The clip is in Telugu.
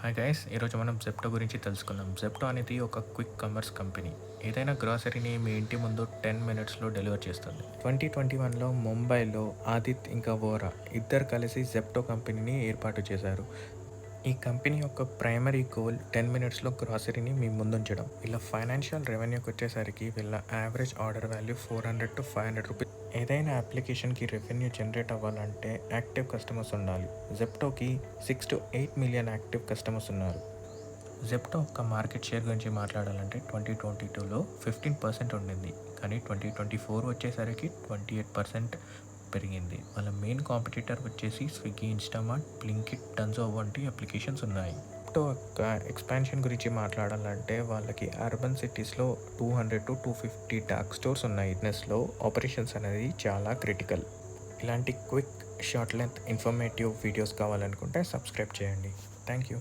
హాయ్ గైస్ ఈరోజు మనం జెప్టో గురించి తెలుసుకుందాం. జెప్టో అనేది ఒక క్విక్ కమర్స్ కంపెనీ ఏదైనా గ్రాసరీని మీ ఇంటి ముందు టెన్ మినిట్స్లో డెలివర్ చేస్తుంది. ట్వంటీ ట్వంటీ వన్లో ముంబైలో ఆదిత్ ఇంకా వోరా ఇద్దరు కలిసి జెప్టో కంపెనీని ఏర్పాటు చేశారు. ఈ కంపెనీ యొక్క ప్రైమరీ గోల్ టెన్ మినిట్స్లో గ్రాసరీని మీ ముందుంచడం. ఇలా ఫైనాన్షియల్ రెవెన్యూకి వచ్చేసరికి వీళ్ళ average order value four hundred to five hundred rupees. ఏదైనా అప్లికేషన్కి రెవెన్యూ జనరేట్ అవ్వాలంటే యాక్టివ్ కస్టమర్స్ ఉండాలి. జెప్టోకి six to eight million active customers ఉన్నారు. జెప్టో యొక్క మార్కెట్ షేర్ గురించి మాట్లాడాలంటే ట్వంటీ ట్వంటీ టూలో ఫిఫ్టీన్ పర్సెంట్ ఉండింది. కానీ ట్వంటీ ట్వంటీ ఫోర్ వచ్చేసరికి ట్వంటీ ఎయిట్ పర్సెంట్ పెరిగింది. వాళ్ళ మెయిన్ కాంపిటీటర్ వచ్చేసి స్విగ్గీ ఇన్స్టామార్ట్ బ్లింకిట్ టన్జో వంటి అప్లికేషన్స్ ఉన్నాయి. జెప్టో యొక్క ఎక్స్పాన్షన్ గురించి మాట్లాడాలంటే వాళ్ళకి అర్బన్ సిటీస్లో two hundred to two fifty dark stores ఉన్నాయి. బిజినెస్లో ఆపరేషన్స్ అనేది చాలా క్రిటికల్ ఇలాంటి quick short length informative videos కావాలనుకుంటే సబ్స్క్రైబ్ చేయండి. Thank you